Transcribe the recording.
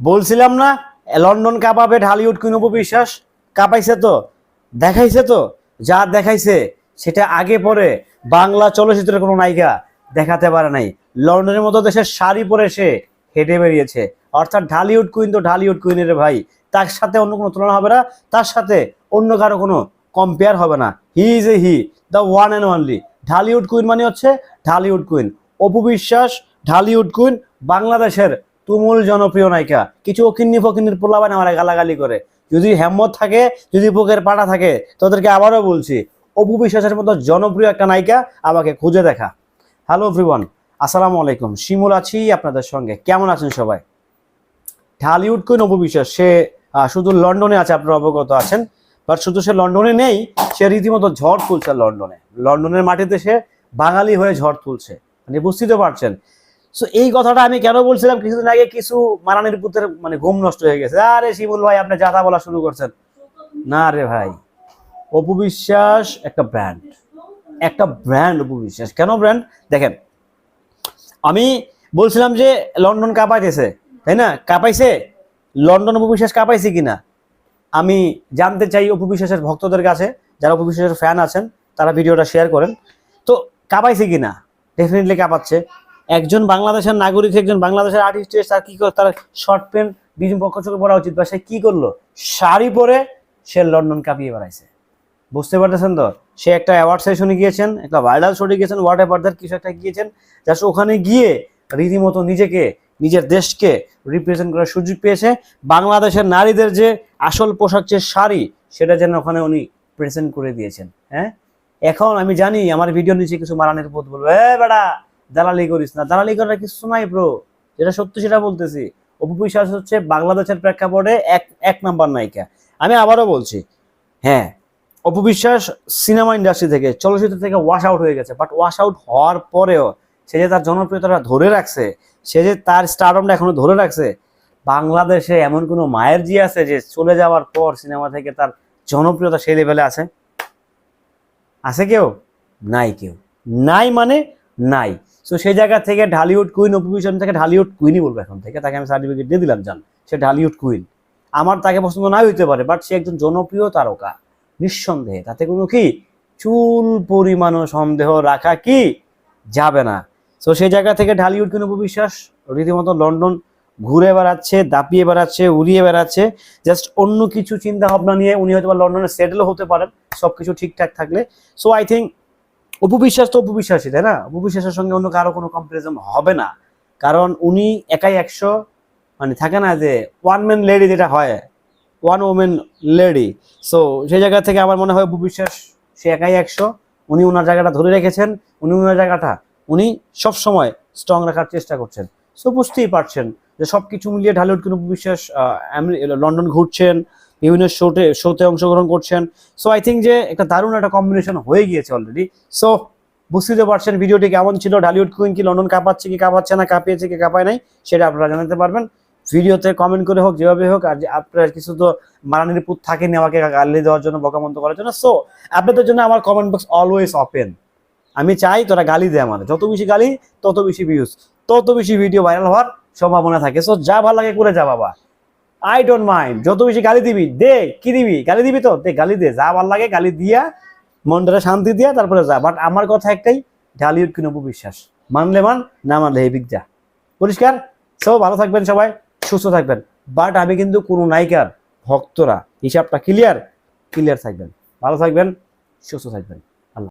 বলছিলাম না লন্ডন কাঁপাবে ঢালিউড অপু বিশ্বাস কাঁপাইছে তো? দেখাইছে তো? যা দেখাইছে, সেটা আগে পরে বাংলা চলচ্চিত্রের কোনো নায়িকা দেখাতে পারে নাই। লন্ডনের মতো দেশের শাড়ি পরে সে হেঁটে বেরিয়েছে। অর্থাৎ ঢালিউড কুইন তো ঢালিউড কুইনের ভাই। তার সাথে অন্য কোনো তুলনা হবে না, তার সাথে অন্য কারও কোনো কম্পেয়ার হবে না। He is a he the one and only Dhallywood queen মানে হচ্ছে ঢালিউড কুইন। অপু বিশ্বাস, ঢালিউড কুইন বাংলাদেশের তুমুল জনপ্রিয় নায়িকা। কিছু অকিন্নি ফকিন্নির পোলাবান আমার গালাগালি করে। যদি হেম্মত থাকে, যদি বুকের পাটা থাকে, তোদেরকে আবারও বলছি, অপু বিশ্বাসের মতো জনপ্রিয় একটা নায়িকা আমাকে খুঁজে দেখা। হ্যালো এভরিওয়ান আসসালামু আলাইকুম। শিমুল আছি আপনাদের সঙ্গে। কেমন আছেন সবাই? ঢালিউড কুইন অপু বিশ্বাস, সে শুধু লন্ডনে আছে, আপনারা অবগত আছেন। বাট শুধু সে লন্ডনে নেই, সে রীতিমতো ঝড় তুলছে লন্ডনে। লন্ডনের মাটিতে সে বাঙালি হয়ে ঝড় তুলছে। মানে বুঝতেই তো পারছেন সো এই কথাটা আমি কেন বলছিলাম? কিছুদিন আগে কিছু মারানির পুতের মানে ঘুম নষ্ট হয়ে গেছে। আরে শিমুল ভাই, আপনি যাতা বলা শুরু করছেন। না রে ভাই অপু বিশ্বাস একটা ব্র্যান্ড একটা ব্র্যান্ড অপু বিশ্বাস কেন ব্র্যান্ড দেখেন, আমি বলছিলাম যে লন্ডন কাঁপাইতেছে, তাই না? কাঁপাইছে? লন্ডন অপু বিশ্বাস কাঁপাইছে কিনা? আমি জানতে চাই অপু বিশ্বাসের ভক্তদের কাছে, যারা অপু বিশ্বাসের ফ্যান আছেন, তারা ভিডিওটা শেয়ার করেন। তো, কাঁপাইছে কিনা? ডেফিনেটলি কাঁপাচ্ছে। একজন বাংলাদেশের নাগরিক, একজন বাংলাদেশের আর্টিস্ট তার কি করে তার শর্ট প্যান্ট পক্ষ চোখে পড়া উচিত। বা সে কি করল? শাড়ি পরে সে লন্ডন কাঁপিয়ে বেড়াইছে। বুঝতে পারতেছেন তো? সে একটা অ্যাওয়ার্ড সেশনে গিয়েছেন, একটা ভাইরাল শোটে গিয়েছেন হোয়াট এভার দ্যাট কিছু একটা গিয়েছেন। জাস্ট ওখানে গিয়ে রীতিমতো নিজেকে, নিজের দেশকে রিপ্রেজেন্ট করার সুযোগ পেয়েছে। বাংলাদেশের নারীদের যে আসল পোশাক, যে শাড়ি, সেটা যেন ওখানে উনি প্রেজেন্ট করে দিয়েছেন। হ্যাঁ? এখন আমি জানি, আমার ভিডিও নিচে কিছু মারানের বলবে, এ বেড়া দালালি করিস না। দালালি করার কিছু নাই ব্রো যেটা সত্যি সেটা বলতেছি। অপু বিশ্বাস হচ্ছে বাংলাদেশের প্রেক্ষাপটে এক এক নাম্বার নায়িকা। আমি আবারও বলছি হ্যাঁ অপু বিশ্বাস সিনেমা ইন্ডাস্ট্রি থেকে, চলচ্চিত্র থেকে ওয়াশ আউট হয়ে গেছে। বাট ওয়াশ আউট হওয়ার পরেও সে যে তার জনপ্রিয়তাটা ধরে রাখছে, সে যে তার স্টারডমটা এখনও ধরে রাখছে, বাংলাদেশে এমন কোনো মায়ের জি আছে যে চলে যাওয়ার পর সিনেমা থেকে তার জনপ্রিয়তা সেই লেভেলে আছে? আছে কেউ? নাই কেউ। নাই মানে নাই। তো সেই জায়গা থেকে ঢালিউড কুইন অপোজিশন থেকে ঢালিউড কুইনই বলব এখন থেকে। তাকে আমি সার্টিফিকেট দিয়ে দিলাম, জান। সে ঢালিউড কুইন আমার তাকে পছন্দ না হইতে পারে বাট সে একজন জনপ্রিয় তারকা। নিঃসন্দেহে। তাতে কোনো কি? চুল পরিমাণও সন্দেহ রাখা কি? যাবে না। তো সেই জায়গা থেকে ঢালিউড কুইন অপবিশ্বাস রীতিমতো লন্ডন ঘুরে বেড়াচ্ছে, দাপিয়ে বেড়াচ্ছে, উড়িয়ে বেড়াচ্ছে। জাস্ট অন্য কিছু চিন্তা ভাবনা নিয়ে উনি হয়তো লন্ডনে সেটেলও হতে পারেন। সবকিছু ঠিকঠাক থাকলে। সো আই থিঙ্ক অপবিশ্বাস তো অপবিশ্বাসই, তাই না? অপবিশ্বাসের সঙ্গে অন্য কারও কোনো কম্পারিজন হবে না। কারণ উনি একাই একশো মানে থাকে না যে ওয়ান ম্যান লেডি যেটা হয় ওয়ান ওমেন লেডি সো সেই জায়গা থেকে আমার মনে হয় অপবিশ্বাস, সে একাই একশো। উনি ওনার জায়গাটা ধরে রেখেছেন। উনি ওনার জায়গাটা, উনি সব সময় স্ট্রং রাখার চেষ্টা করছেন। সো বুঝতেই পারছেন যে সব কিছু মিলিয়ে ঢালিউড কিন্তু বিশ্বাস লন্ডন ঘুরছেন। বিভিন্ন শোতে শোতে অংশগ্রহণ করছেন। সো আই থিঙ্ক যে একটা দারুণ একটা কম্বিনেশন হয়ে গিয়েছে অলরেডি সো বুঝতে পারছেন ভিডিওটি কেমন ছিল? ঢালিউড কুইন কি লন্ডন কাঁপাচ্ছে কি, কাঁপাচ্ছে না, কাঁপিয়েছে কি, কাঁপায় নাই, সেটা আপনারা জানাতে পারবেন। ভিডিওতে কমেন্ট করে হোক, যেভাবে হোক, আর আপনার কিছু তো মারানির পুত থাকেনি আমাকে গালি দেওয়ার জন্য, বকামন্ত করার জন্য। সো আপনাদের জন্য আমার কমেন্ট বক্স অলওয়েজ ওপেন আমি চাই তোরা গালি দে আমার যত বেশি গালি, তত বেশি ভিউজ তত বেশি ভিডিও ভাইরাল হওয়ার সম্ভাবনা থাকে। সো যা ভালো লাগে করে যা বাবা। আই ডোন্ট মাইন্ড যত বেশি গালি দিবি, দে, কি দিবি? গালি দিবি তো? দে, গালি দে। যা ভালো লাগে গালি দিয়া মনটা শান্তি দিয়া, তারপরে যা। বাট আমার কথা একটাই ঢালিউড কিনব বিশ্বাস? মানলে মান, না মানলে হেবিক যা। পরিষ্কার? সব ভালো থাকবেন সবাই, সুস্থ থাকবেন। বাট আমি কিন্তু কোনো নায়িকার, ভক্তরা, হিসাবটা ক্লিয়ার ক্লিয়ার থাকবেন। ভালো থাকবেন, সুস্থ থাকবেন।